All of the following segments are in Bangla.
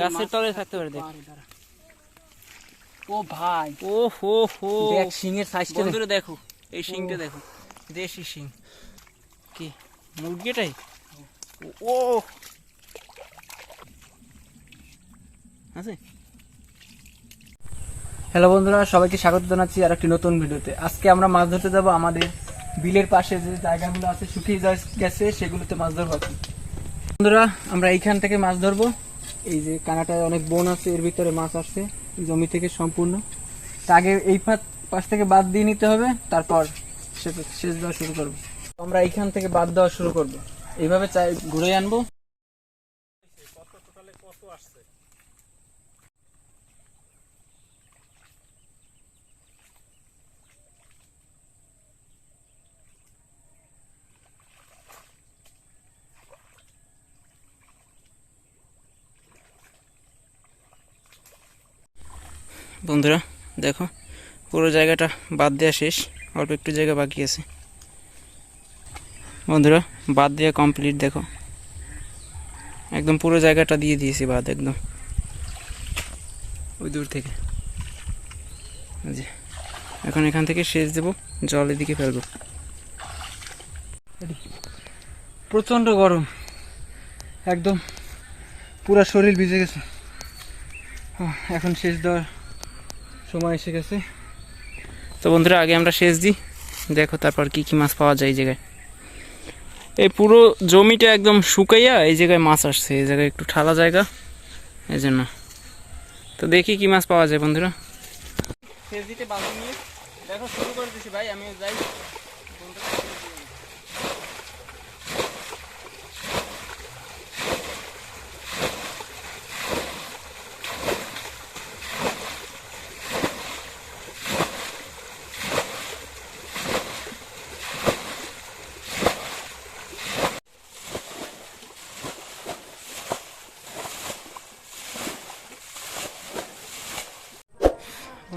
গাছের তলায় থাকতে পারে দেখ। ও ভাই। ও হো হো। দেখ সাইজটা বন্ধুরা দেখো। এই শিংটা দেখো। দেশি শিং। কি? মুরগিটাই? ও। আছে? হ্যালো বন্ধুরা সবাইকে স্বাগত জানাচ্ছি আর একটি নতুন ভিডিওতে। আজকে আমরা মাছ ধরতে যাব আমাদের বিলের পাশে যে জায়গাগুলো আছে শুকিয়ে গেছে সেগুলোতে মাছ ধরবো বন্ধুরা আমরা এইখান থেকে মাছ ধরবো। এই যে কানাটায় অনেক বন আছে, এর ভিতরে মাছ আসছে, জমি থেকে সম্পূর্ণ। তা আগে এই পাশ থেকে বাদ দিয়ে নিতে হবে, তারপর সেচ দেওয়া শুরু করব। আমরা এইখান থেকে বাদ দেওয়া শুরু করব। এইভাবে চাই, ঘুরে আনব। বন্ধুরা, দেখো, পুরো জায়গাটা বাদ দেওয়া শেষ, অল্প একটু জায়গা বাকি আছে। বন্ধুরা, বাদ দেওয়া কমপ্লিট দেখো। একদম পুরো জায়গাটা দিয়ে দিয়েছি বাদ, একদম। ওই দূর থেকে। যে, এখন এখান থেকে সেচ দেবো, জল এদিকে ফেলব। প্রচণ্ড গরম। একদম পুরো শরীর ভিজে গেছে। এখন শেষ দেওয়ার সময় এসে গেছে। তো বন্ধুরা, আগে আমরা শেষ দিই। দেখো তারপর কি কি মাছ পাওয়া যায় এই জায়গায়। এই পুরো জমিটা একদম শুকাইয়া এই জায়গায় মাছ আসছে। এই জায়গায় একটু ঠালা জায়গা, এই জন্য। তো দেখি কি মাছ পাওয়া যায় বন্ধুরা। সেচ দিতে নিয়ে। দেখো শুরু করে দিছি ভাই আমি যাই।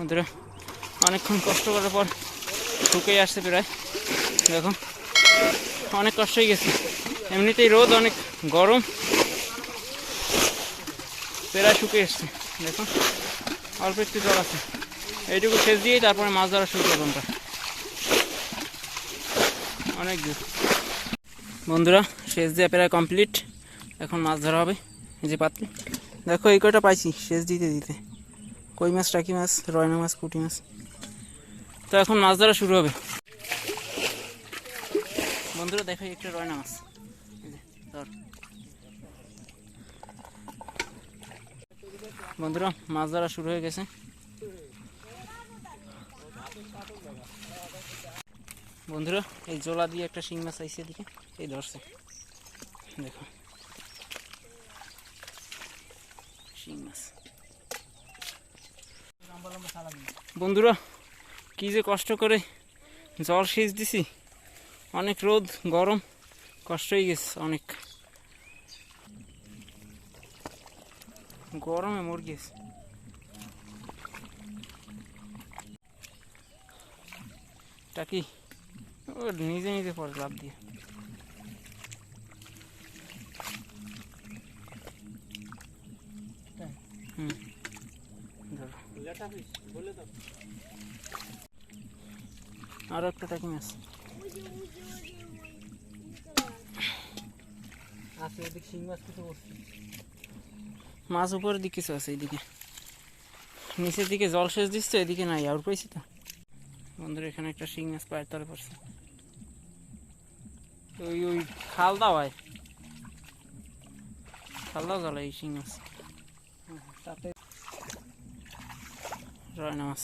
বন্ধুরা অনেকক্ষণ কষ্ট করার পর শুকিয়ে আসছে প্রায়। দেখো অনেক কষ্ট হয়ে গেছে। এমনিতেই রোদ, অনেক গরম। প্রায় শুকিয়ে এসছে। দেখো অল্প একটু জল আছে। এইটুকু সেচ দিয়েই তারপরে মাছ ধরা শুরু করব আমরা। অনেক দূর। বন্ধুরা সেচ দিয়ে প্রায় কমপ্লিট এখন মাছ ধরা হবে। যে পাত্রে দেখো, এই কয়টা পাইছি সেচ দিতে দিতে। কই মাছ টাকি মাছ রয়না মাছ পুঁটি মাছ? তো এখন মাছ ধরা শুরু হবে। বন্ধুরা, দেখো একটা রয়না মাছ। ধর। বন্ধুরা, মাছ ধরা শুরু হয়ে গেছে। বন্ধুরা, এই জোলা দিয়ে একটা শিং মাছ আইসে দিকে এই ধরছে। দেখো। শিং মাছ। বন্ধুরা, কি যে কষ্ট করে জল সেচ দিছি। অনেক রোদ, গরম কষ্ট হয়ে গেছে অনেক। গরমে মর গেছে। টাকি নিজে নিজে পরে লাভ দিয়ে হুম ধরো আরও একটা টাকি আছে। এদিকে শিং মাছ কিছু বসছে। মাছ উপরের দিকে কিছু আছে এইদিকে নিচের দিকে জল সেচ দিচ্ছে এদিকে নাই আর পাইছি তো। বন্ধুরা এখানে একটা শিং মাছ পায়ের তলে পড়ছে। ওই ওই খাল দাও হয় খাল দাও জলে এই শিং মাছ। তাতে রয়না মাছ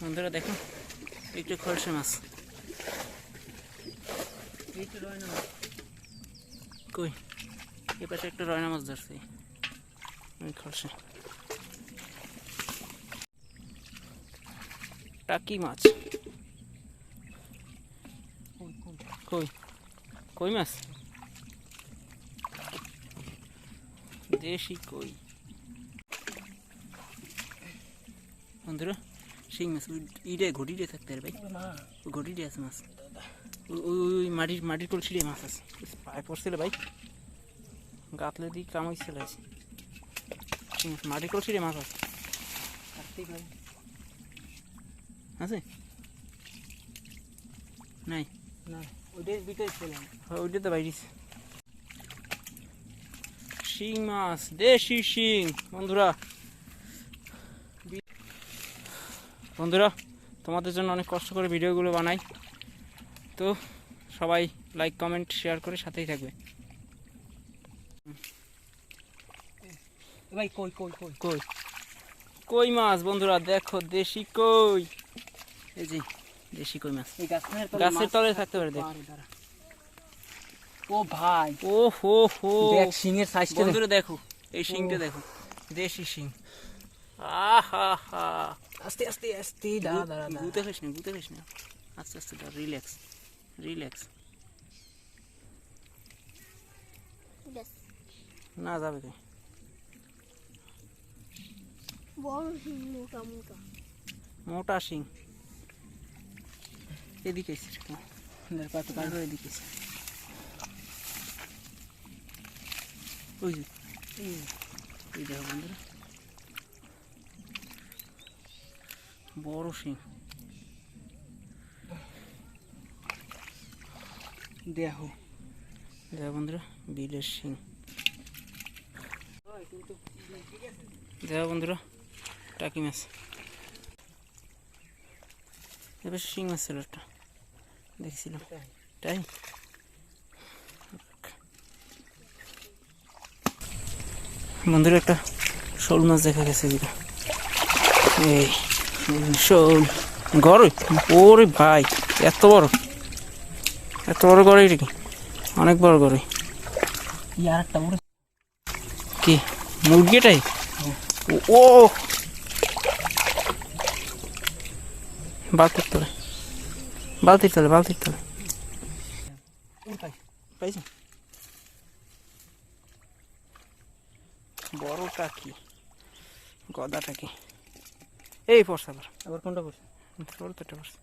বন্ধুরা, দেখো, একটু খরসে মাছ। কই? এ পাশে একটা রয়না মাছ ধরছে। ওই টাকি মাছ। কই? কই মাছ? দেশি কই? বন্ধুরা শিং মাছ ইডে থাকতে ভাই। না ঘটিতে আছে মাছ। ওই মাটির মাটির মাছ আছে। পায়ে পড়ছিল ভাই। গাতলে দিই কামাই চলেছে মাটি কলসি রে মাছ আছে। আছে? নাই? না ওইটাই ভিতরে ছিলাম হ্যাঁ, ওইটা তো বাইরিস শিং মাছ দেশি শিং। বন্ধুরা বন্ধুরা তোমাদের জন্য অনেক কষ্ট করে ভিডিওগুলো বানাই। তো সবাই লাইক কমেন্ট শেয়ার করে সাথেই থাকবে। ভাই কই কই কই? কই? কই মাছ বন্ধুরা দেখো দেশি কই। এই যে দেশি কই মাছ। গাছের তলে থাকতে পারে দেখ। ও ভাই। ও হো। হো দেখ সিংহের সাইজটা বন্ধুরা দেখো। এই শিংটা দেখো দেশি হা আস্তে আস্তে আস্তে দাঁড়া দাঁড়া। গুতে খাস না গুতে না আস্তে আস্তে দাঁড়া রিল্যাক্স রিল্যাক্স না যাবে তুই বড় শিং মোটা মোটা মোটা শিং এদিকে কত এদিকে এসে ওই যে এই এই দেখো বন্ধুরা বড় শিং দেখো দেখো বন্ধুরা, বিলের শিং দেখো বন্ধুরা, টাকি মাছ। এবার শিং মাছ ছিল একটা দেখছিলাম। তাই? বন্ধুরা, একটা শোল মাছ দেখা গেছে যেটা এই। শোল ওরে ভাই এত বড়। এত বড় গড়ই নাকি অনেক বড় বড় কি? মুরগিটাই ও বালতির তলে। বালতির তলে বালতির তলে। পাইছো? বড়টা কি গদাটা কি? এই পড়ছে আবার। আবার কোনটা করছে বড় তো একটা পড়ছে।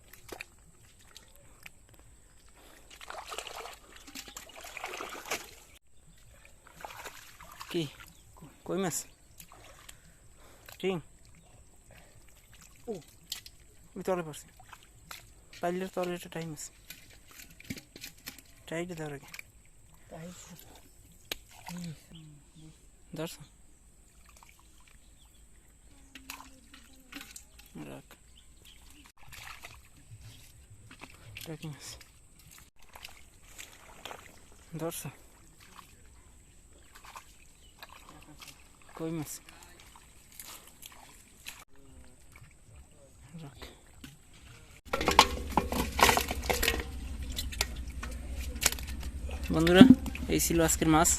কি? কই মাছ? ঠিক ও। তলে পড়ছে। পাইলের তলে একটা টাইম আছে। টাইটে তাই ধরছ? রাখ টাকি মাছ ধরছ কই মাছ রাখ বন্ধুরা এই ছিল আজকের মাছ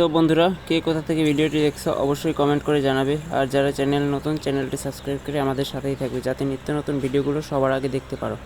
তো বন্ধুরা, কে কোথা থেকে ভিডিওটি দেখছ অবশ্যই কমেন্ট করে জানাবে। আর যারা চ্যানেল নতুন চ্যানেলটি সাবস্ক্রাইব করে আমাদের সাথেই থাকবে, যাতে নিত্য নতুন ভিডিওগুলো সবার আগে দেখতে পারো।